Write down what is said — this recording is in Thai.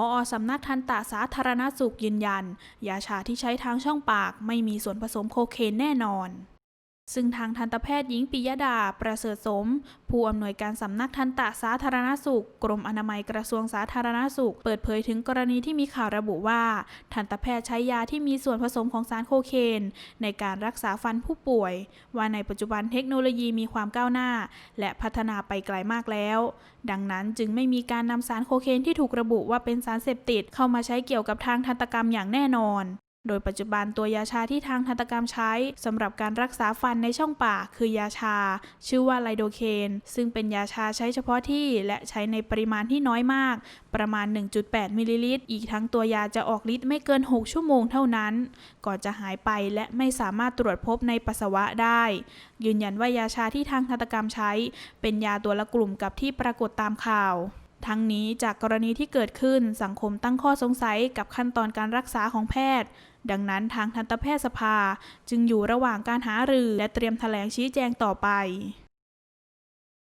ออสำนักทันตสาธารณสุขยืนยัน ยาชาที่ใช้ทางช่องปากไม่มีส่วนผสมโคเคนแน่นอน ซึ่งทางทันตแพทย์หญิงปิยดา ประเสริฐสม ผู้อำนวยการสำนักทันตสาธารณสุข กรมอนามัยกระทรวงสาธารณสุข เปิดเผยถึงกรณีที่มีข่าวระบุว่า ทันตแพทย์ใช้ยาที่มีส่วนผสมของสารโคเคน ในการรักษาฟันผู้ป่วย ว่าในปัจจุบันเทคโนโลยีมีความก้าวหน้า และพัฒนาไปไกลมากแล้ว ดังนั้นจึงไม่มีการนำสารโคเคนที่ถูกระบุว่าเป็นสารเสพติดเข้ามาใช้เกี่ยวกับทางทันตกรรมอย่างแน่นอน โดยปัจจุบันตัวยาชาที่ทางทันตกรรมใช้สำหรับการรักษาฟันในช่องปากคือยาชา ชื่อว่าไลโดเคนซึ่งเป็นยาชาใช้เฉพาะที่และใช้ในปริมาณที่น้อยมาก ประมาณ 1.8 มิลลิลิตร อีกทั้งตัวยาจะออกฤทธิ์ไม่เกิน 6 ชั่วโมงเท่านั้น ก่อนจะหายไปและไม่สามารถตรวจพบในปัสสาวะได้ ยืนยันว่ายาชาที่ทางทันตกรรมใช้ เป็นยาตัวละกลุ่มกับที่ปรากฏตามข่าว ทั้งนี้จากกรณีที่เกิดขึ้นสังคมตั้งข้อสงสัยกับขั้นตอนการรักษาของแพทย์ ดังนั้นทางทันตแพทยสภาจึงอยู่ระหว่างการหารือและเตรียมแถลงชี้แจงต่อไป